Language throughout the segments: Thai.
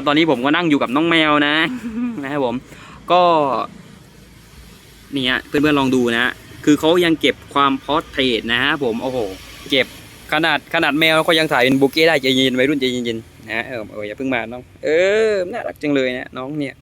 นะครับ ตอนนี้ผมก็นั่งอยู่กับน้องแมวนะนะครับผม ก็เนี่ยเพื่อนๆลองดูนะ คือเขายังเก็บความพอสเทรตนะฮะผมโอ้โห เก็บขนาดขนาดแมวเขายังถ่ายเป็นบุกเก้ได้ใจเย็นวัยรุ่นใจเย็นๆนะเออเอออย่าเพิ่งมาน้อง เออน่ารักจังเลยนะน้องเนี่ย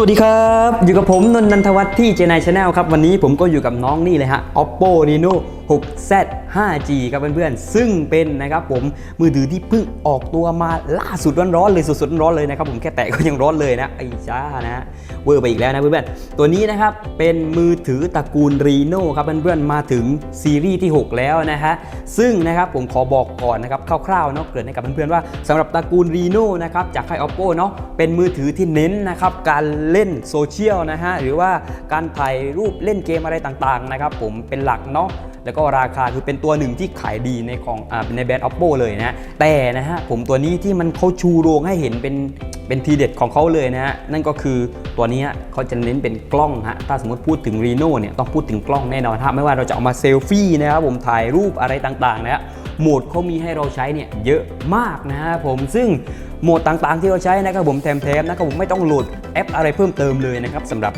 สวัสดีครับ อยู่กับผมนนท์นันทวัฒน์ที่เจนายชาแนลครับ วันนี้ผมก็อยู่กับน้องนี่เลยฮะ oppo reno 6z 5g ครับเพื่อนๆ ซึ่งเป็นนะครับผมมือถือที่เพิ่งออกตัวมาล่าสุดร้อนๆเลยสดๆร้อนเลยนะครับผมแค่แตะก็ยังร้อนเลยนะไอ้จ้านะเวอร์ไปอีกแล้วนะเพื่อนๆ ตัวนี้นะครับเป็นมือถือตระกูล reno ครับเพื่อนๆ มาถึงซีรีส์ที่ 6 แล้วนะฮะซึ่งนะครับผมขอบอกก่อนนะครับคร่าวๆเนาะเกริดให้กับเพื่อนๆว่าสำหรับตระกูล reno นะครับจากค่าย oppo เนาะเป็นมือถือที่เน้นนะครับการเล่นโซเชียลนะฮะหรือว่าการถ่ายรูปเล่นเกมอะไรต่างๆนะครับผมเป็นหลักเนาะ แล้วก็ราคาคือเป็นตัวหนึ่งที่ขายดีในของอในแบรนด์ oppo เลยนะแต่นะฮะผมตัวนี้ที่มันเขาชูโรงให้เห็นเป็นเป็นทีเด็ดของเขาเลยนะฮะนั่นก็คือตัวนี้เขาจะเน้นเป็นกล้องฮะถ้าสมมติพูดถึง Reno เนี่ยต้องพูดถึงกล้องแน่นอนฮะไม่ว่าเราจะเอามาเซลฟี่นะครับผมถ่ายรูปอะไรต่างๆนะฮะโหมดเขามีให้เราใช้เนี่ยเยอะมากนะฮะผมซึ่งโหมดต่างๆที่เราใช้นะครับผมแถมๆนะครับผมไม่ต้องโหลดแอปอะไรเพิ่มเติมเลยนะครับสำหรับ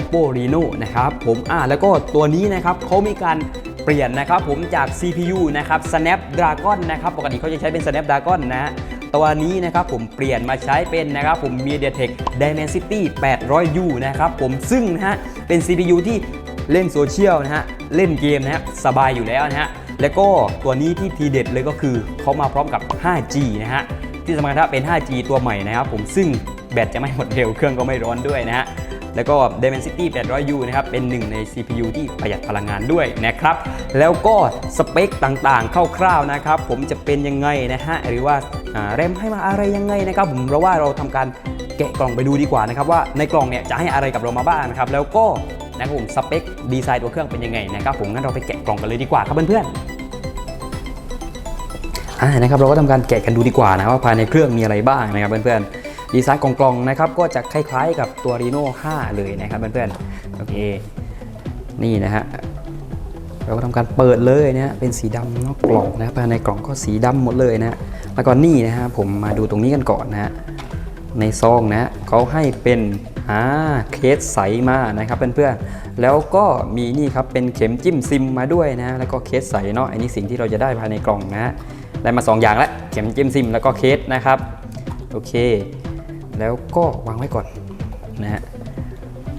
oppo reno นะครับผมอ่าแล้วก็ตัวนี้นะครับเขามีการ เปลี่ยนนะครับผมจาก CPU นะครับ snapdragon นะครับปกติเขาจะใช้เป็น snapdragon นะตัวนี้นะครับผมเปลี่ยนมาใช้เป็นนะครับผม mediatek dimensity 800u นะครับผมซึ่งนะฮะเป็น CPU ที่เล่นโซเชียลนะฮะเล่นเกมนะฮะสบายอยู่แล้วนะฮะแล้วก็ตัวนี้ที่ทีเด็ดเลยก็คือเขามาพร้อมกับ 5G นะฮะที่สำคัญถ้าเป็น 5G ตัวใหม่นะครับผมซึ่งแบตจะไม่หมดเร็วเครื่องก็ไม่ร้อนด้วยนะฮะ แล้วก็ Dimensity 800U นะครับเป็นหนึ่งใน CPU ที่ประหยัดพลังงานด้วยนะครับแล้วก็สเปคต่างๆคร่าวๆนะครับผมจะเป็นยังไงนะฮะหรือว่าแรมให้มาอะไรยังไงนะครับผมเราว่าเราทำการแกะกล่องไปดูดีกว่านะครับว่าในกล่องเนี่ยจะให้อะไรกับเรามาบ้างนะครับแล้วก็นะครับผมสเปคดีไซน์ตัวเครื่องเป็นยังไงนะครับผมงั้นเราไปแกะกล่องกันเลยดีกว่าครับเพื่อนๆอ่านะครับเราก็ทำการแกะกันดูดีกว่านะว่าภายในเครื่องมีอะไรบ้างนะครับเพื่อนๆ ดีไซน์กล่องๆนะครับก็จะคล้ายๆกับตัว Reno 5 เลยนะครับเพื่อนๆโอเคนี่นะฮะเราก็ทำการเปิดเลยนะเป็นสีดำนอกกล่องนะครับภายในกล่องก็สีดำหมดเลยนะฮะแล้วก็นี่นะฮะผมมาดูตรงนี้กันก่อนนะฮะในซองนะเขาให้เป็นอ่าเคสใสมานะครับเพื่อนๆแล้วก็มีนี่ครับเป็นเข็มจิ้มซิมมาด้วยนะแล้วก็เคสใสเนาะอันนี้สิ่งที่เราจะได้ภายในกล่องนะฮะได้มา 2 อย่างแล้วเข็มจิ้มซิมแล้วก็เคสนะครับโอเค แล้วก็วางไว้ก่อนนะฮะ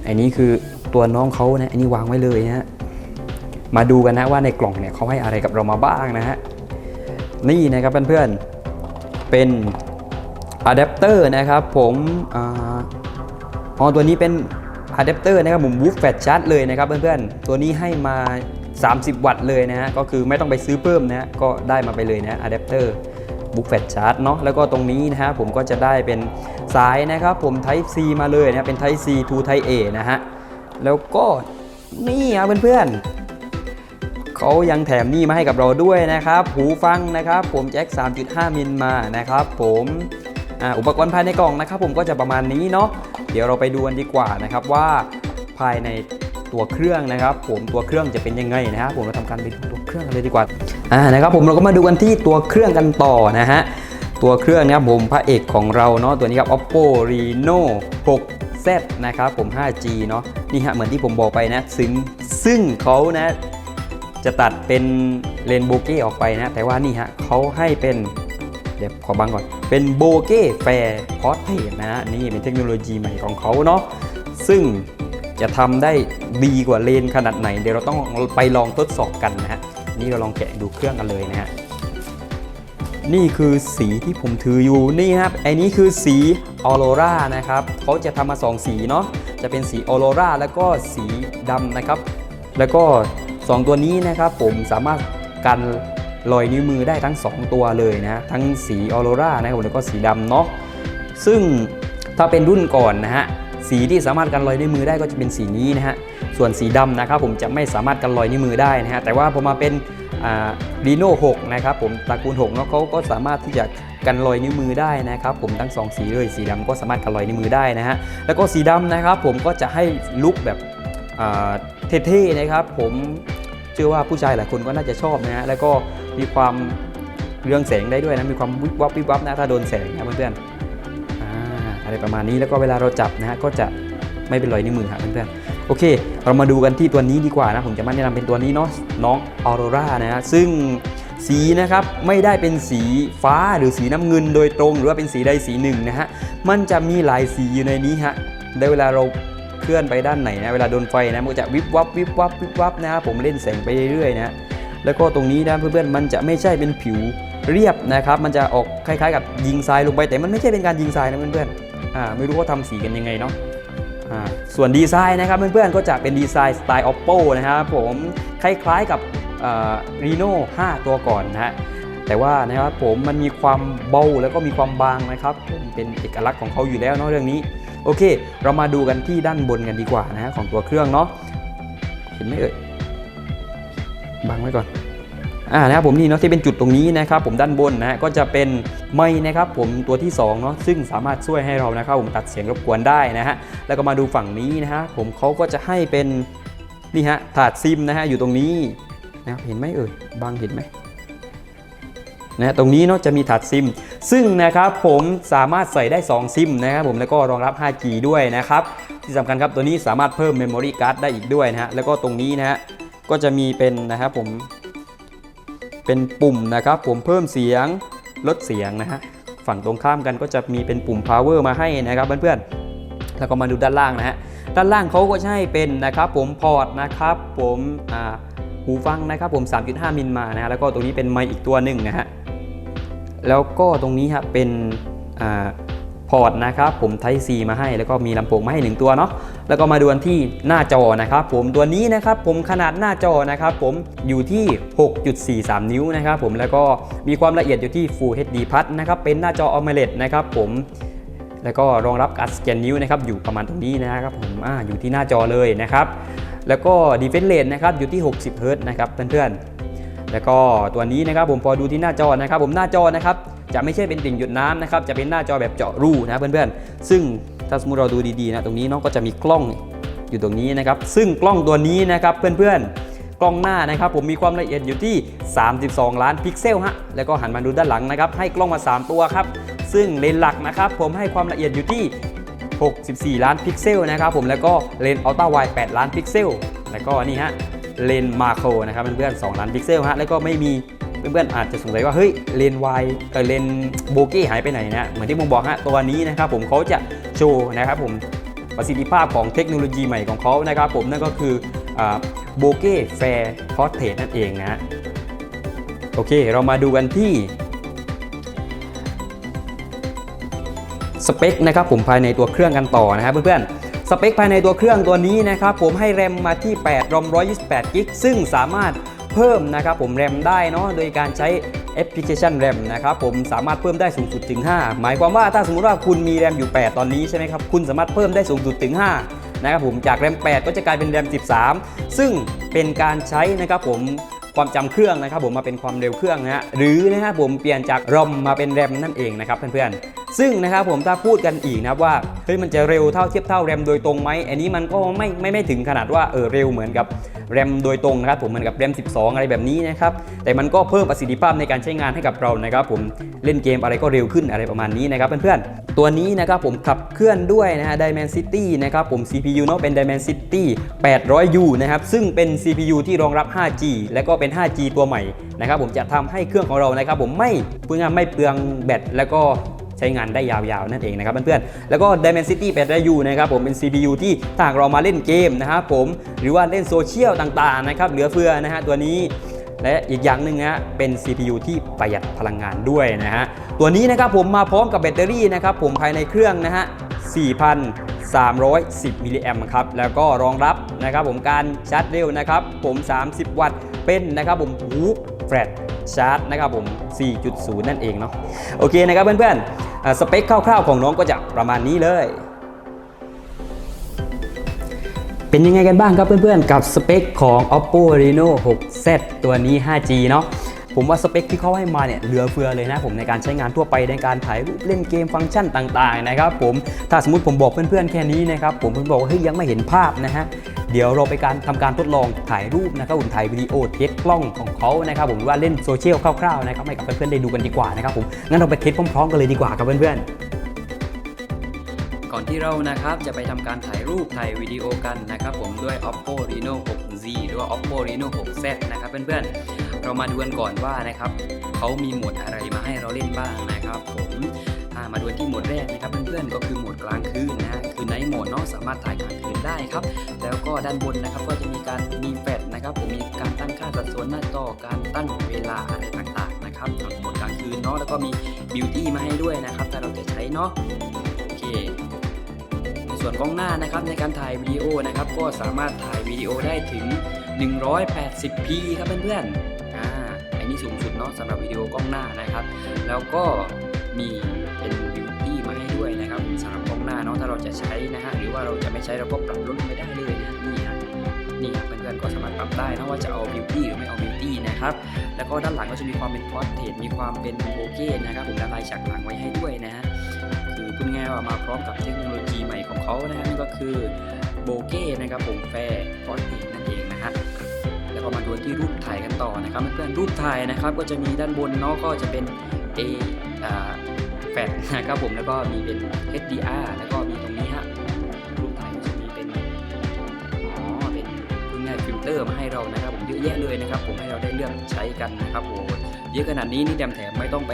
อันนี้คือตัวน้องเขานะอันนี้วางไว้เลยนะฮะมาดูกันนะว่าในกล่องเนี่ยเขาให้อะไรกับเรามาบ้างนะฮะนี่นะครับเพื่อนๆเป็นอะแดปเตอร์นะครับผมอาอ๋อตัวนี้เป็นอะแดปเตอร์นะครับผมวูฟแฟชชาร์จเลยนะครับเพื่อนๆตัวนี้ให้มา 30 วัตต์เลยนะฮะก็คือไม่ต้องไปซื้อเพิ่มนะฮะก็ได้มาไปเลยนะอะแดปเตอร์บุ๊กแฟลชชาร์จเนาะแล้วก็ตรงนี้นะฮะผมก็จะได้เป็น สายนะครับผม Type C มาเลยนะเป็น Type C to Type A นะฮะ แล้วก็นี่ครับเพื่อนๆเขายังแถมนี่มาให้กับเราด้วยนะครับ หูฟังนะครับผมแจ็ค 3.5 มิลมานะครับผมอ,อุปกรณ์ภายในกล่องนะครับ ผมก็จะประมาณนี้เนาะเดี๋ยวเราไปดูกันดีกว่านะครับว่าภายในตัวเครื่องนะครับ ผมตัวเครื่องจะเป็นยังไงนะครับผมเราทำการไปดูตัวเครื่องกันเลยดีกว่าอ่านะครับผมเราก็มาดูกันที่ตัวเครื่องกันต่อนะฮะ ตัวเครื่องนะครับผมพระเอกของเราเนาะตัวนี้ครับ oppo reno 6z นะครับผม 5g เนาะนี่ฮะเหมือนที่ผมบอกไปนะ ซึ่งซึ่งเขานะจะตัดเป็นเลนโบเก้ออกไปนะ แต่ว่านี่ฮะเขาให้เป็นเดี๋ยวขอบังก่อน เป็นโบเก้แฟร์พอร์เทนะฮะนี่เป็นเทคโนโลยีใหม่ของเขาเนาะซึ่งจะทำได้ดีกว่าเลนขนาดไหน เดี๋ยวเราต้องไปลองทดสอบกันนะฮะนี่เราลองแกะดูเครื่องกันเลยนะฮะ นี่คือสีที่ผมถืออยู่นี่ครับไอ้นี้คือสีออโรรานะครับเขาจะทำมา2สีเนาะจะเป็นสีออโรราแล้วก็สีดำนะครับ แล้วก็ 2 ตัวนี้นะครับ ผมสามารถกันรอยนิ้วมือได้ทั้ง 2 ตัวเลยนะทั้งสีออโรรานะครับแล้วก็สีดำเนาะซึ่งถ้าเป็นรุ่นก่อนนะฮะสีที่สามารถกันรอยนิ้วมือได้ก็จะเป็นสีนี้นะฮะ ส่วนสีดำนะครับผมจะไม่สามารถกันรอยนิ้วมือได้นะฮะแต่ว่าพอมาเป็นรีโน่6นะครับผมตระกูล6เนาะเขาก็สามารถที่จะกันรอยนิ้วมือได้นะครับผมทั้งสองสีเลยสีดำก็สามารถกันรอยนิ้วมือได้นะฮะแล้วก็สีดำนะครับผมก็จะให้ลุคแบบเท่ๆนะครับผมเชื่อว่าผู้ชายหลายคนก็น่าจะชอบนะฮะแล้วก็มีความเรืองแสงได้ด้วยนะมีความวิบวับวิบวับนะถ้าโดนแสงนะเพื่อนๆอะไรประมาณนี้แล้วก็เวลาเราจับนะฮะก็จะ ไม่เป็นรอยนิ้วมือครับเพื่อนๆโอเค เรามาดูกันที่ตัวนี้ดีกว่านะ ผมจะมาแนะนำเป็นตัวนี้เนาะน้องออโรรานะฮะซึ่งสีนะครับไม่ได้เป็นสีฟ้าหรือสีน้ำเงินโดยตรง หรือว่าเป็นสีใดสีหนึ่งนะฮะมันจะมีหลายสีอยู่ในนี้ฮะได้เวลาเราเคลื่อนไปด้านไหนนะเวลาโดนไฟนะมันก็จะวิบวับวิบวับวิบวับนะครับผมเล่นแสงไปเรื่อยๆนะแล้วก็ตรงนี้นะเพื่อนๆมันจะไม่ใช่เป็นผิวเรียบนะครับมันจะออกคล้ายๆ กับยิงทรายลงไปแต่มันไม่ใช่เป็นการยิงทรายนะเพื่อนๆอ่าไม่รู้ว่าทำสีกันยังไงเนาะ ส่วนดีไซน์นะครับเพื่อนๆก็จะเป็นดีไซน์สไตล์ oppo นะครับผมคล้ายๆกับรีโน่5ตัวก่อนนะฮะแต่ว่านะครับผมมันมีความเบาแล้วก็มีความบางนะครับเป็นเอกลักษณ์ของเขาอยู่แล้วเนาะเรื่องนี้ โอเค เรามาดูกันที่ด้านบนกันดีกว่านะฮะของตัวเครื่องเนาะเห็นไหมเอ่ยบังไว้ก่อน อ่านะครับผมนี่เนาะที่เป็นจุดตรงนี้นะครับผมด้านบนนะฮะก็จะเป็นไม้นะครับผมตัวที่2เนาะซึ่งสามารถช่วยให้เรานะครับผมตัดเสียงรบกวนได้นะฮะแล้วก็มาดูฝั่งนี้นะฮะผมเขาก็จะให้เป็นนี่ฮะถาดซิมนะฮะอยู่ตรงนี้นะครับเห็นไหมเอ่ยบังเห็นไหมนะตรงนี้เนาะจะมีถาดซิม ซึ่งนะครับผมสามารถใส่ได้ 2 ซิมนะครับผมแล้วก็รองรับ 5G ด้วยนะครับที่สำคัญครับตัวนี้สามารถเพิ่ม Memory Card ได้อีกด้วยนะฮะแล้วก็ตรงนี้นะฮะก็จะมีเป็นนะครับผม เป็นปุ่มนะครับผมเพิ่มเสียงลดเสียงนะฮะฝั่งตรงข้ามกันก็จะมีเป็นปุ่ม power มาให้นะครับเพื่อนๆแล้วก็มาดูด้านล่างนะฮะด้านล่างเขาก็ใช้เป็นนะครับผมพอร์ตนะครับผมหูฟังนะครับผม 3.5 มิลมานะฮะแล้วก็ตรงนี้เป็นไมค์อีกตัวหนึ่งนะฮะแล้วก็ตรงนี้ครับเป็นอา พอร์ตนะครับผม Type C มาให้แล้วก็มีลำโพงมาให้ 1 ตัวเนาะแล้วก็มาดูที่หน้าจอนะครับผมตัวนี้นะครับผมขนาดหน้าจอนะครับผมอยู่ที่ 6.43 นิ้วนะครับผมแล้วก็มีความละเอียดอยู่ที่ Full HD Plus นะครับเป็นหน้าจอ AMOLED นะครับผมแล้วก็รองรับการสแกนนิ้วนะครับอยู่ประมาณตรงนี้นะครับผมอาอยู่ที่หน้าจอเลยนะครับแล้วก็ Defense Rate นะครับอยู่ที่ 60 Hz นะครับเพื่อนๆแล้วก็ตัวนี้นะครับผมพอดูที่หน้าจอนะครับผมหน้าจอนะครับ จะไม่ใช่เป็นติ่งหยดน้ำนะครับจะเป็นหน้าจอแบบเจาะรูนะเพื่อนๆ ซึ่งถ้าสมมติเราดูดีๆนะตรงนี้น้องก็จะมีกล้องอยู่ตรงนี้นะครับ ซึ่งกล้องตัวนี้นะครับเพื่อนๆ กล้องหน้านะครับ ผมมีความละเอียดอยู่ที่ 32 ล้านพิกเซลฮะแล้วก็หันมาดูด้านหลังนะครับ ให้กล้องมา 3 ตัวครับ ซึ่งเลนส์หลักนะครับ ผมให้ความละเอียดอยู่ที่ 64 ล้านพิกเซลนะครับผมแล้วก็เลนส์อัลตร้าไวด์8ล้านพิกเซลแล้วก็นี่ฮะเลนส์มาโครนะครับเพื่อนๆ2ล้านพิกเซลฮะแล้วก็ไม่มี เพื่อนๆอาจจะสงสัยว่าเฮ้ยเลนวายเออเลนโบเก้หายไปไหนนะเหมือนที่ผมบอกฮะตัวนี้นะครับผมเขาจะโชว์นะครับผมประสิทธิภาพของเทคโนโลยีใหม่ของเขานะครับผมนั่นก็คือโบเก้แฟร์พอร์เทรนั่นเองนะฮะโอเค เรามาดูกันที่สเปคนะครับผมภายในตัวเครื่องกันต่อนะครับเพื่อนๆสเปคภายในตัวเครื่องตัวนี้นะครับผมให้แรมมาที่8รอม128กิกซึ่งสามารถ เพิ่มนะครับผมแรมได้เนาะโดยการใช้แอปพลิเคชันแรมนะครับผมสามารถเพิ่มได้สูงสุดถึง 5 หมายความว่าถ้าสมมติว่าคุณมีแรมอยู่ 8 ตอนนี้ใช่ไหมครับคุณสามารถเพิ่มได้สูงสุดถึง 5 นะครับผมจากแรม 8 ก็จะกลายเป็นแรม 13 ซึ่งเป็นการใช้นะครับผมความจำเครื่องนะครับผมมาเป็นความเร็วเครื่องนะฮะหรือนะครับผมเปลี่ยนจากรอมมาเป็นแรมนั่นเองนะครับเพื่อนๆ ซึ่งนะครับผมถ้าพูดกันอีกนะครับว่าเฮ้ยมันจะเร็วเท่าเทียบเท่าแรมโดยตรงไหมอันนี้มันก็ไม่ไม่ไม่ถึงขนาดว่าเออเร็วเหมือนกับแรมโดยตรงนะครับผมเหมือนกับแรม 12 อะไรแบบนี้นะครับแต่มันก็เพิ่มประสิทธิภาพในการใช้งานให้กับเรานะครับผมเล่นเกมอะไรก็เร็วขึ้นอะไรประมาณนี้นะครับเพื่อนๆตัวนี้นะครับผมขับเคลื่อนด้วยนะฮะ Dimensity นะครับผม CPU เนาะเป็น Dimensity 800U นะครับซึ่งเป็น CPU ที่รองรับ 5G และก็เป็น 5G ตัวใหม่นะครับผมจะทำให้เครื่องของเรานะครับผมไม่พูดง่ายไม่เปลืองแบตแล้วก็ ใช้งานได้ยาวๆ นั่นเองนะครับเพื่อนๆ แล้วก็ Dimensity 800U นะครับผมเป็น CPU ที่ถ้ากเรามาเล่นเกมนะครับผมหรือว่าเล่นโซเชียลต่างๆนะครับเหลือเฟือนะฮะตัวนี้และอีกอย่างหนึ่งนะฮะเป็น CPU ที่ประหยัดพลังงานด้วยนะฮะตัวนี้นะครับผมมาพร้อมกับแบตเตอรี่นะครับผมภายในเครื่องนะฮะ4,310 มิลลิแอมป์ครับ แล้วก็รองรับนะครับผมการชาร์จเร็วนะครับ ผม 30 วัตต์ เป็นนะครับผมฮูแฟลช ชาร์จนะครับผม 4.0 นั่นเองเนาะโอเคนะครับเพื่อนๆสเปคคร่าวๆของน้องก็จะประมาณนี้เลยเป็นยังไงกันบ้างครับเพื่อนๆ กับสเปคของ oppo reno 6z ตัวนี้ 5g เนาะผมว่าสเปคที่เขาให้มาเนี่ยเหลือเฟือเลยนะผมในการใช้งานทั่วไปในการถ่ายรูปเล่นเกมฟังก์ชันต่างๆนะครับผมถ้าสมมติผมบอกเพื่อนๆแค่นี้นะครับผมเพิ่งบอกว่าเฮ้ยยังไม่เห็นภาพนะฮะ เดี๋ยวเราไปการทำการทดลองถ่ายรูปนะครับผมถ่ายวิดีโอเทสกล้องของเขานะครับผมว่าเล่นโซเชียลคร่าวๆนะครับให้กับเพื่อนๆได้ดูกันดีกว่านะครับผมงั้นเราไปเทสพร้อมๆกันเลยดีกว่าครับเพื่อนๆก่อนที่เรานะครับจะไปทำการถ่ายรูปถ่ายวิดีโอกันนะครับผมด้วย oppo reno 6z หรือว่า oppo reno 6z นะครับเพื่อนๆเรามาดูกันก่อนว่านะครับเขามีโหมดอะไรมาให้เราเล่นบ้างนะครับผม มาดูที่โหมดแรกนะครับเพื่อนๆก็คือโหมดกลางคืนนะฮะคือไนท์โหมดเนาะสามารถถ่ายกลางคืนได้ครับ แล้วก็ด้านบนนะครับก็จะมีการมีแฟลชนะครับผมมีการตั้งค่าสัดส่วนหน้าจอการตั้งเวลาอะไรต่างๆนะครับโหมดกลางคืนเนาะแล้วก็มีบิวตี้มาให้ด้วยนะครับถ้าเราจะใช้เนาะโอเคในส่วนกล้องหน้านะครับในการถ่ายวิดีโอนะครับก็สามารถถ่ายวิดีโอได้ถึง 180p ครับเพื่อนๆอ่าอันนี้สูงสุดเนาะสำหรับวิดีโอกล้องหน้านะครับ แล้วก็ มีเป็นบิวตี้มาให้ด้วยนะครับสำหรับกล้องหน้าเนาะถ้าเราจะใช้นะฮะหรือว่าเราจะไม่ใช้เราก็ปรับลดลงไปได้เลยนะนี่ฮะนี่เพื่อนๆก็สามารถปรับได้นะว่าจะเอาบิวตี้หรือไม่เอาบิวตี้นะครับแล้วก็ด้านหลังก็จะมีความเป็นพอร์เทรมีความเป็นโบเก้นะครับผมละลายฉากหลังไว้ให้ด้วยนะฮะคือพูดง่ายว่ามาพร้อมกับเทคโนโลยีใหม่ของเขานะฮะนั่นก็คือโบเก้นะครับผมแฟร์ฟอนตินั่นเองนะฮะแล้วก็มาดูที่รูปถ่ายกันต่อนะครับเพื่อนๆรูปถ่ายนะครับก็จะมีด้านบนเนาะก็จะเป็น A อ่า แฟลชนะครับผมแล้วก็มีเป็น HDR แล้วก็มีตรงนี้ฮะรูปถ่ายจะมีเป็นอ๋อเป็นพูดง่ายฟิลเตอร์มาให้เรานะครับผมเยอะแยะเลยนะครับ ผมให้เราได้เลือกใช้กันนะครับโอ้เยอะขนาดนี้นี่แดมแถมไม่ต้องไป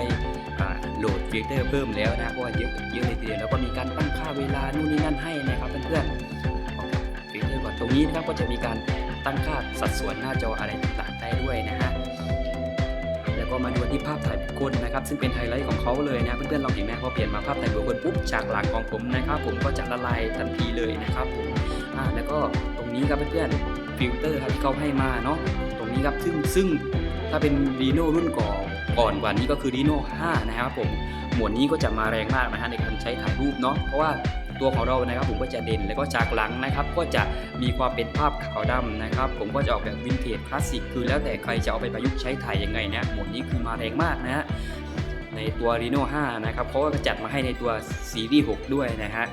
โหลดฟิลเตอร์เพิ่มแล้วนะเพราะว่าเยอะเยอะเลยทีเดียวแล้วก็มีการตั้งค่าเวลานู่นนี่นั่นให้นะครับเพื่อนๆเอาฟิลเตอร์ก่อนตรงนี้นะครับก็จะมีการตั้งค่าสัดส่วนหน้าจออะไรต่างๆได้ด้วยนะฮะ ก็มาดูที่ภาพถ่ายบุคคลนะครับ ซึ่งเป็นไฮไลท์ของเขาเลยนะเพื่อนๆลองเห็นไหมพอเปลี่ยนมาภาพถ่ายบุคคลปุ๊บฉากหลังของผมนะครับ ผมก็จะละลายทันทีเลยนะครับผมอ่าแล้วก็ตรงนี้ครับเพื่อนๆฟิลเตอร์ครับที่เขาให้มาเนาะตรงนี้ครับซึ่งซึ่งถ้าเป็น Reno รุ่นก่อนก่อนกว่านี้ก็คือ Reno 5นะครับผมหมวดนี้ก็จะมาแรงมากนะฮะในการใช้ถ่ายรูปเนาะเพราะว่า ตัวของเรานะครับผมก็จะเด่นแล้วก็จากหลังนะครับ ก็จะมีความเป็นภาพขาวดำนะครับ ผมก็จะออกแบบวินเทจคลาสสิกคือแล้วแต่ใครจะเอาไปประยุกต์ใช้ถ่ายยังไงนะหมดนี้คือมาแรงมากนะฮะในตัว Reno 5 นะครับเขาก็จัดมาให้ในตัวซีรีส์6ด้วยนะฮะ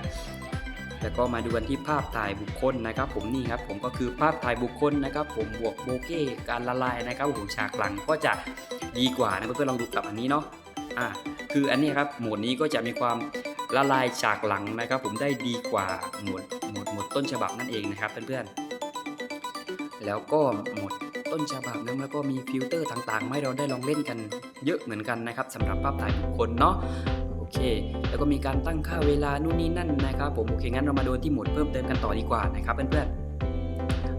แล้วก็มาดูกันที่ภาพถ่ายบุคคลนะครับ ผมนี่ครับผมก็คือภาพถ่ายบุคคลนะครับ ผมบวกโบเก้การละลายนะครับผมฉากหลังก็จะดีกว่านะเพื่อนๆลองดูกับอันนี้เนาะอ่าคืออันนี้ครับโหมดนี้ก็จะมีความ ละลายจากหลังนะครับ ผมได้ดีกว่าหมดหมดหมดต้นฉบับนั่นเองนะครับเพื่อนๆแล้วก็หมดต้นฉบับนั้นแล้วก็มีฟิลเตอร์ต่างๆให้เราได้ลองเล่นกันเยอะเหมือนกันนะครับสำหรับภาพถ่ายบุคคลเนาะโอเค แล้วก็มีการตั้งค่าเวลานู่นนี่นั่นนะครับ ผมโอเคงั้นเรามาดูที่หมดเพิ่มเติมกันต่อดีกว่านะครับเพื่อนๆ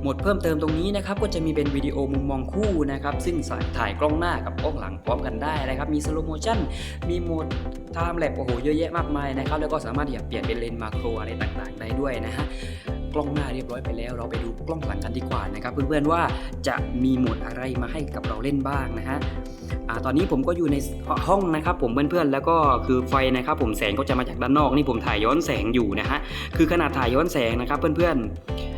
หมดเพิ่มเติมตรงนี้นะครับก็จะมีเป็นวิดีโอมุมมองคู่นะครับซึ่งสถ่ายกล้องหน้ากับกล้องหลังพร้อมกันได้นะครับมีสโลโมชั่นมีโหมดไทม์แลปโอ้โหเยอะแยะมากมายนะครับแล้วก็สามารถที่จะเปลี่ยนเป็นเลนส์มาโครอะไรต่างๆ ได้ด้วยนะฮะกล้องหน้าเรียบร้อยไปแล้ว เราไปดูกล้องหลังกันดีกว่านะครับ เพื่อนๆว่าจะมีโหมดอะไรมาให้กับเราเล่นบ้างนะฮะอ่าตอนนี้ผมก็อยู่ในห้องนะครับ ผมเพื่อนๆแล้วก็คือไฟนะครับ ผมแสงก็จะมาจากด้านนอกนี่ผมถ่ายย้อนแสงอยู่นะฮะคือขนาดถ่ายย้อนแสงนะครับ เพื่อนๆ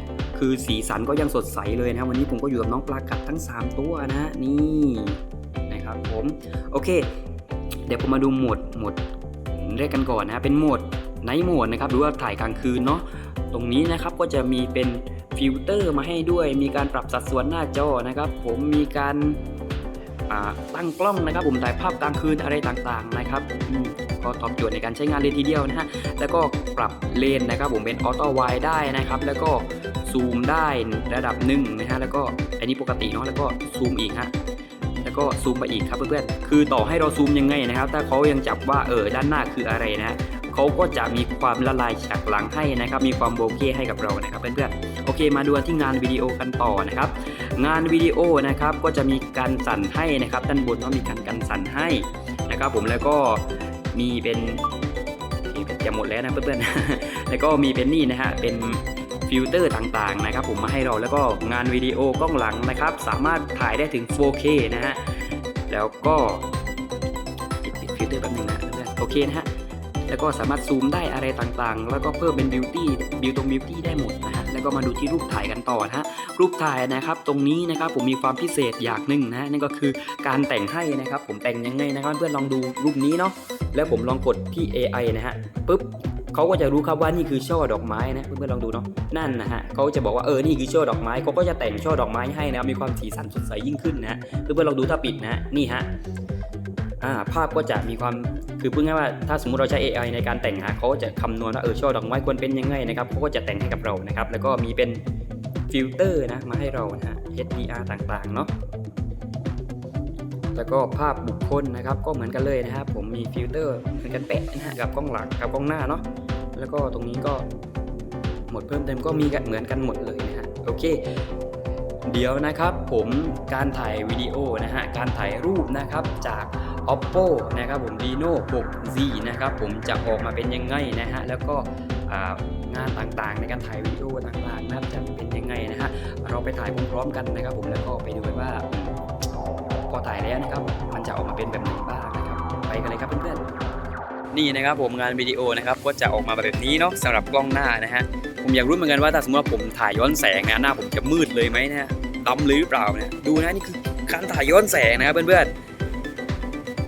คือสีสันก็ยังสดใสเลยนะครับวันนี้ผมก็อยู่กับน้องปลากัดทั้ง 3 ตัวนะนี่นะครับผมโอเค เดี๋ยวผมมาดูโหมดโหมดแรกกันก่อนนะเป็นโหมดไนท์โหมดนะครับหรือว่าถ่ายกลางคืนเนาะตรงนี้นะครับก็จะมีเป็นฟิลเตอร์มาให้ด้วย มีการปรับสัดส่วนหน้าจอนะครับ ผมมีการ ตั้งกล้องนะครับผมถ่ายภาพกลางคืนอะไรต่างๆนะครับก็ตอบโจทย์ในการใช้งานเลยทีเดียวนะฮะแล้วก็ปรับเลนนะครับผมเป็นออโต้ไวได้นะครับ แล้วก็ซูมได้ระดับหนึ่งนะฮะแล้วก็อันนี้ปกติเนาะแล้วก็ซูมอีกฮะแล้วก็ซูมไปอีกครับเพื่อนๆคือต่อให้เราซูมยังไงนะครับ ถ้าเขายังจับว่าเออด้านหน้าคืออะไรนะฮะเขาก็จะมีความละลายฉากหลังให้นะครับ มีความโบเก้ให้กับเรานะครับเพื่อนๆโอเคมาดูที่งานวิดีโอกันต่อนะครับ งานวิดีโอนะครับก็จะมีการสั่นให้นะครับด้านบนก็มีการกันสั่นให้นะครับผมแล้วก็มีเป็นอเคจะหมดแล้วนะเพื่อนๆ แล้วก็มีเป็นนี่นะฮะเป็นฟิลเตอร์ต่างๆนะครับผมมาให้เราแล้วก็งานวิดีโอกล้องหลังนะครับ สามารถถ่ายได้ถึง 4K นะฮะแล้วก็ปิดฟิลเตอร์แป๊บนึงนะเพื่อนโอเคนะฮะแล้วก็สามารถซูมได้อะไรต่างๆ แล้วก็เพิ่มเป็นบิวตี้บิวตรงบิวตี้ได้หมดนะฮะ แล้วก็มาดูที่รูปถ่ายกันต่อนะฮะรูปถ่ายนะครับตรงนี้นะครับผมมีความพิเศษอย่างหนึ่งนะนั่นก็คือการแต่งให้นะครับ ผมแต่งยังไงนะครับเพื่อนลองดูรูปนี้เนาะแล้วผมลองกดที่ AI นะฮะปุ๊บเขาก็จะรู้ครับว่านี่คือช่อดอกไม้นะเพื่อนๆลองดูเนาะนั่นนะฮะเขาจะบอกว่าเออนี่คือช่อดอกไม้เขาก็จะแต่งช่อดอกไม้ให้นะมีความสีสันสดใสยิ่งขึ้นนะเพื่อนๆลองดูถ้าปิดนะนี่ฮะอ่าภาพก็จะมีความ คือพูดง่ายว่าถ้าสมมติเราใช้ AI ในการแต่งฮะเขาก็จะคำนวณว่าเออช่อดอกไม้ควรเป็นยังไงนะครับเขาก็จะแต่งให้กับเรานะครับ แล้วก็มีเป็นฟิลเตอร์นะมาให้เรานะฮะ HDR ต่างๆเนาะแล้วก็ภาพบุคคลนะครับ ก็เหมือนกันเลยนะครับ ผมมีฟิลเตอร์เหมือนกันเป๊ะนะฮะกับกล้องหลังกับกล้องหน้าเนาะแล้วก็ตรงนี้ก็หมดเพิ่มเติมก็มีกันเหมือนกันหมดเลยนะฮะโอเค เดี๋ยวนะครับผมการถ่ายวิดีโอนะฮะการถ่ายรูปนะครับจาก oppo นะครับผม reno 6z นะครับผมจะออกมาเป็นยังไงนะฮะแล้วก็งานต่างๆ ในการถ่ายวิดีโอต่างๆนะครับจะเป็นยังไงนะฮะเราไปถ่ายพร้อมๆกันนะครับผมแล้วก็ไปดูกันว่าพอถ่ายแล้วนะครับมันจะออกมาเป็นแบบไหนบ้างนะครับไปกันเลยครับเพื่อนๆนี่นะครับผมงานวิดีโอนะครับก็จะออกมาแบบนี้เนาะสำหรับกล้องหน้านะฮะผมอยากรู้เหมือนกันว่าถ้าสมมติว่าผมถ่ายย้อนแสงนะหน้าผมจะมืดเลยไหมนะฮะดำหรือเปล่าเนี่ยดูนะนี่คือการถ่ายย้อนแสงนะครับเพื่อนๆ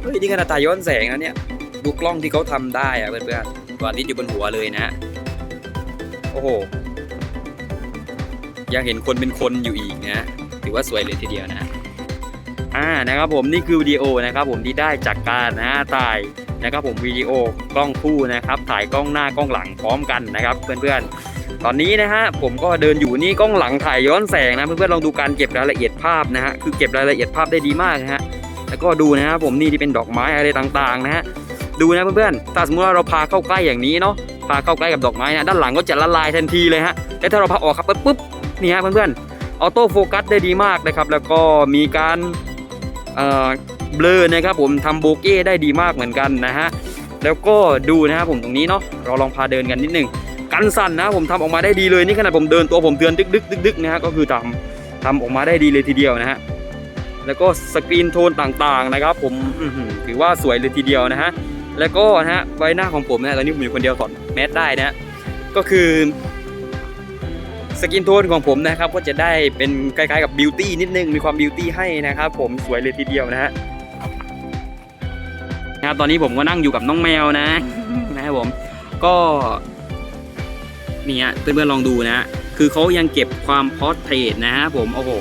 เฮ้ยนี่ขนาดถ่ายย้อนแสงนะเนี่ยดูกล้องที่เขาทำได้อะเพื่อนๆตัวอาทิตย์อยู่บนหัวเลยนะฮะโอ้โหยังเห็นคนเป็นคนอยู่อีกนะถือว่าสวยเลยทีเดียวนะอ่านะครับผมนี่คือวิดีโอนะครับผมที่ได้จากการนะถ่ายนะครับผมวิดีโอกล้องคู่นะครับถ่ายกล้องหน้ากล้องหลังพร้อมกันนะครับเพื่อนๆ ตอนนี้นะฮะผมก็เดินอยู่นี่กล้องหลังถ่ายย้อนแสงนะเพื่อนๆลองดูการเก็บรายละเอียดภาพนะฮะคือเก็บรายละเอียดภาพได้ดีมากนะฮะ แล้วก็ดูนะฮะผมนี่ที่เป็นดอกไม้อะไรต่างๆนะฮะดูนะเพื่อนๆถ้าสมมติว่าเราพาเข้าใกล้อย่างนี้เนาะพาเข้าใกล้กับดอกไม้นะด้านหลังก็จะละลายทันทีเลยฮะแต่ถ้าเราพาออกครับปุ๊บนี่ฮะเพื่อนๆออโต้โฟกัสได้ดีมากนะครับแล้วก็มีการเอ่อเบลอนะครับผมทำโบเก้ได้ดีมากเหมือนกันนะฮะแล้วก็ดูนะครับผมตรงนี้เนาะเราลองพาเดินกันนิดนึงกันสั่นนะผมทำออกมาได้ดีเลยนี่ขนาดผมเดินตัวผมเตือนดึกดึกดึกดึกนะฮะก็คือทำทำออกมาได้ดีเลยทีเดียวนะฮะ แล้วก็สกรีนโทนต่างๆนะครับ ผมถือว่าสวยเลยทีเดียวนะฮะแล้วก็นะฮะใบหน้าของผมนะตอนนี้ผมอยู่คนเดียวถอดแมสได้นะฮะก็คือสกินโทนของผมนะครับก็จะได้เป็นคล้ายๆกับบิวตี้นิดนึงมีความบิวตี้ให้นะครับ ผมสวยเลยทีเดียวนะฮะนะครับตอนนี้ผมก็นั่งอยู่กับน้องแมวนะนะครับผมก็นี่ฮะเพื่อนๆลองดูนะฮะคือเขายังเก็บความพอร์เทรตนะฮะผมโอ้โห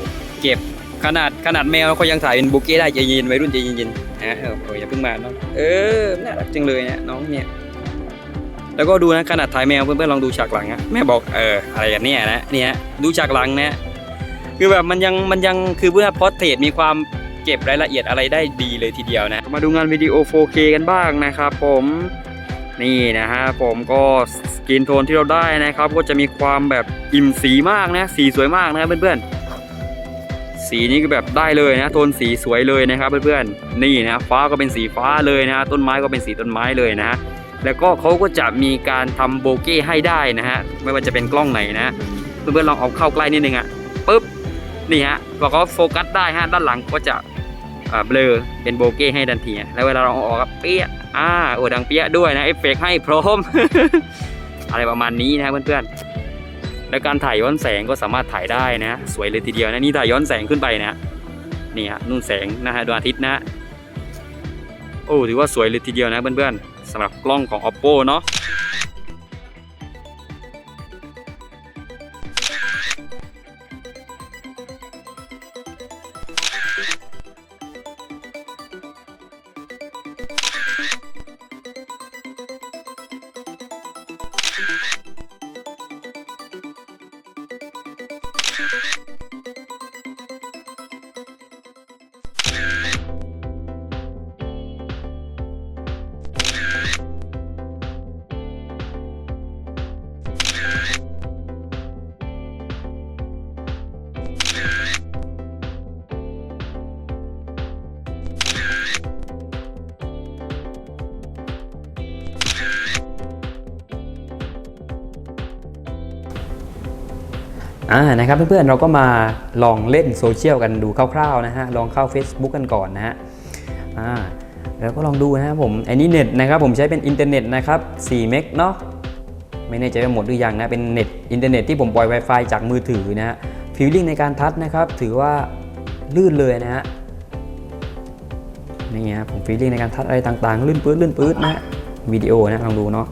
เก็บ ขนาดขนาดแมวเขายังถ่ายเป็นบุกเก้ได้ใจเย็นวัยรุ่นใจเย็นๆนะเออโอ้ยอย่าเพิ่งมาเน้องเออน่ารักจังเลยเนี่ยน้องเนี่ยแล้วก็ดูนะขนาดถ่ายแมวเพื่อนๆลองดูฉากหลังอะแม่บอกเอออะไรกันเนี่ยนะเนี่ยดูฉากหลังนะคือแบบมันยังมันยังคือเพื่อพอร์เทรตมีความเก็บรายละเอียดอะไรได้ดีเลยทีเดียวนะ มาดูงานวิดีโอ 4K กันบ้างนะครับผมนี่นะฮะผมก็สกินโทนที่เราได้นะครับ ก็จะมีความแบบอิ่มสีมากนะ สีสวยมากนะเพื่อนๆ สีนี้ก็แบบได้เลยนะโทนสีสวยเลยนะครับเพื่อนๆนี่นะฟ้าก็เป็นสีฟ้าเลยนะต้นไม้ก็เป็นสีต้นไม้เลยนะ แล้วก็เขาก็จะมีการทำโบเก้ให้ได้นะฮะไม่ว่าจะเป็นกล้องไหนนะเพื่อนๆลองเอาเข้าใกล้นิดนึงอะปุ๊บนี่ฮะพอเขาโฟกัสได้ฮะด้านหลังก็จะเบลอเป็นโบเก้ให้ทันทีแล้วเวลาเราเอาอกเปี้ยอ่าโอ้ดังเปี้ยด้วยนะเอฟเฟกให้พร้อม อะไรประมาณนี้นะเพื่อนๆ และการถ่ายย้อนแสงก็สามารถถ่ายได้นะสวยเลยทีเดียวนะนี่ถ่ายย้อนแสงขึ้นไปนะนี่ฮะนู่นแสงนะฮะดวงอาทิตย์นะโอ้ถือว่าสวยเลยทีเดียวนะเพื่อนๆสำหรับกล้องของ oppo เนาะ อ่านะครับเพื่อนๆเราก็มาลองเล่นโซเชียลกันดูคร่าวๆนะฮะลองเข้า Facebook กันก่อนนะฮะอ่าแล้วก็ลองดูนะครับผมอันนี้เน็ตนะครับผมใช้เป็นอินเทอร์เน็ตนะครับ4เมกเนาะไม่แน่ใจว่าหมดหรือยังนะเป็นเน็ตอินเทอร์เน็ตที่ผมปล่อย Wi-Fi จากมือถือนะฮะฟีลลิ่งในการทัชนะครับถือว่าลื่นเลยนะฮะนี่ฮะผมฟีลลิ่งในการทัชอะไรต่างๆ ลื่นปื๊ดลื่นปื๊ดนะฮะวิดีโอนะลองดูเนาะ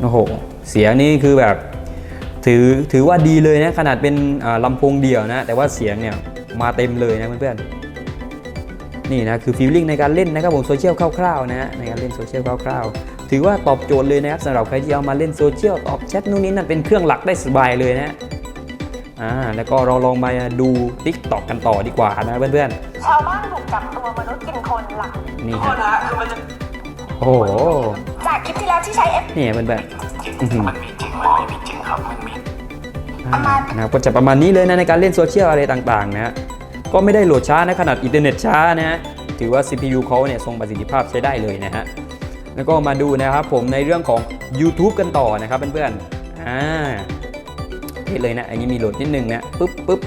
โอ้โหเสียงนี่คือแบบ ถือถือว่าดีเลยนะขนาดเป็นอ่าลำโพงเดี่ยวนะแต่ว่าเสียงเนี่ยมาเต็มเลยนะเพื่อนๆนี่นะคือฟีลลิ่งในการเล่นนะครับผมโซเชียลคร่าวๆนะฮะในการเล่นโซเชียลคร่าวๆ ถือว่าตอบโจทย์เลยนะครับสำหรับใครที่เอามาเล่นโซเชียลตอบแชทนู่นนี่นั่นเป็นเครื่องหลักได้สบายเลยนะอ่าแล้วก็เราลองมาดู t ิ k t o k กันต่อดีกว่านะเพื่อนชาวบ้านบุกจับตัวมนุษย์กินคนหลังๆนี่โทฮะษนะคือมันจะโอ้โหจากคลิปที่แล้วที่ใช้เอฟนี่เพื่อนๆอื้อหือมันมีจริงมันไม่มีจริงครับมัน มีอ่านะครับก็จะประมาณนี้เลยนะในการเล่นโซเชียลอะไรต่างๆนะก็ไม่ได้โหลดช้านะขนาดอินเทอร์เน็ตช้านะถือว่า CPU เขาเนี่ยทรงประสิทธิภาพใช้ได้เลยนะฮะแล้วก็มาดูนะครับผมในเรื่องของ YouTube กันต่อนะครับเพื่อนๆอ่านี่เลยนะอันนี้มีโหลดนิดนึงนะปุ๊บปุ๊บ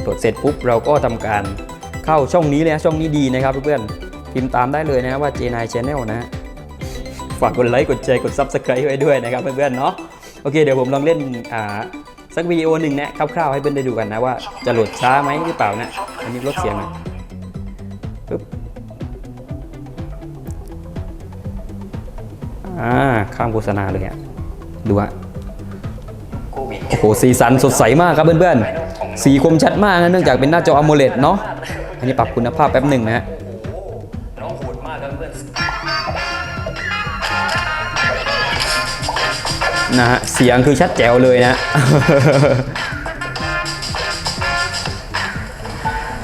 โหลดเสร็จปุ๊บเราก็ทำการเข้าช่องนี้เลยนะช่องนี้ดีนะครับเพื่อนๆพิมพ์ตามได้เลยนะว่า J9 Channel นะฝากกดไลค์กดแชร์กด Subscribe ไว้ด้วยนะครับเพื่อนๆเนาะ โอเคเดี๋ยวผมลองเล่นอ่าสักวิดีโอหนึ่งนะคร่าวๆให้เพื่อนได้ดูกันนะว่าจะโหลดช้าไหมหรือเปล่านะ อันนี้ลดเสียงหน่อยปึ๊บอ่าข้ามโฆษณาเลยอะดูฮะโควิดโอ้โหสีสันสดใสมากครับเพื่อนๆ สีคมชัดมากนะเนื่องจากเป็นหน้าจอ AMOLED เนาะอันนี้ปรับคุณภาพแป๊บหนึ่งนะฮะ นะฮะเสียงคือชัดแจ๋วเลยนะ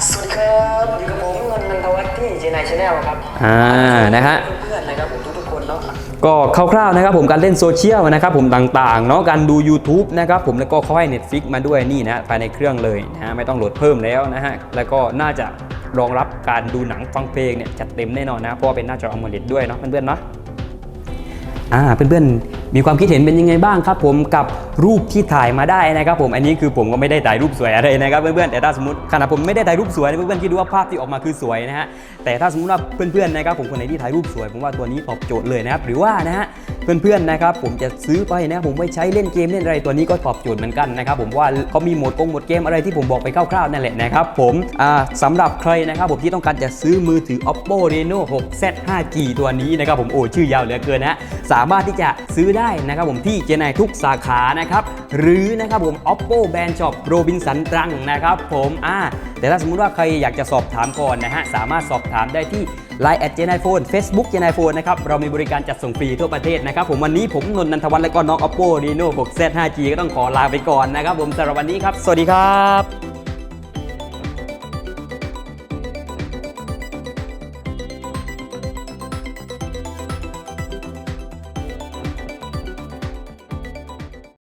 สวัสดีครับอยู่กับผมนนท์นันทวัฒน์ที่เจนายชาแนลครับอ่านะฮะ เพื่อนๆนะครับผมทุกๆคนเนาะก็คร่าวๆนะครับผมการเล่นโซเชียลนะครับผมต่างๆเนาะการดู YouTube นะครับผมแล้วก็เขาให้ Netflix มาด้วยนี่นะภายในเครื่องเลยนะฮะไม่ต้องโหลดเพิ่มแล้วนะฮะแล้วก็น่าจะรองรับการดูหนังฟังเพลงเนี่ยจัดเต็มแน่นอนนะเพราะว่าเป็นหน้าจอ AMOLED ด้วยเนาะเพื่อนๆเนาะอ่าเพื่อนๆ มีความคิดเห็นเป็นยังไงบ้างครับ ผมกับรูปที่ถ่ายมาได้นะครับ ผมอันนี้คือผมก็ไม่ได้ถ่ายรูปสวยอะไรนะครับเพื่อนๆแต่ถ้าสมมติขณะผมไม่ได้ถ่ายรูปสวยเพื่อนๆคิดดูว่าภาพที่ออกมาคือสวยนะฮะแต่ถ้าสมมติว่าเพื่อนๆนะครับผมคนไหนที่ถ่ายรูปสวยผมว่าตัวนี้ตอบโจทย์เลยนะครับหรือว่านะฮะเพื่อนๆนะครับผมจะซื้อไปนะผมไว้ใช้เล่นเกมเล่นอะไรตัวนี้ก็ตอบโจทย์เหมือนกันนะครับผมว่าเขามีโหมดกงโหมดเกมอะไรที่ผมบอกไปคร่าวๆนั่นแหละนะครับผมสำหรับใครนะครับผมที่ต้องการจะซื้อมือถือ oppo reno 6z 5g ตัวนี้นะครับผมโอ้ชื่อยาวเหลือเกินนะสามารถที่จะซื้อได้ได้นะครับผมที่เจนายทุกสาขานะครับหรือนะครับผม oppo band shop robinson ตรังนะครับผมอ่าแต่ถ้าสมมุติว่าใครอยากจะสอบถามก่อนนะฮะสามารถสอบถามได้ที่ Line แอดเจนไอโฟนเฟซบุ๊กเจนไอโฟนนะครับเรามีบริการจัดส่งฟรีทั่วประเทศนะครับผมวันนี้ผมนนท์นันทวัฒน์และก็น้อง oppo reno 6z 5g ก็ต้องขอลาไปก่อนนะครับผมสำหรับวันนี้ครับ สวัสดีครับ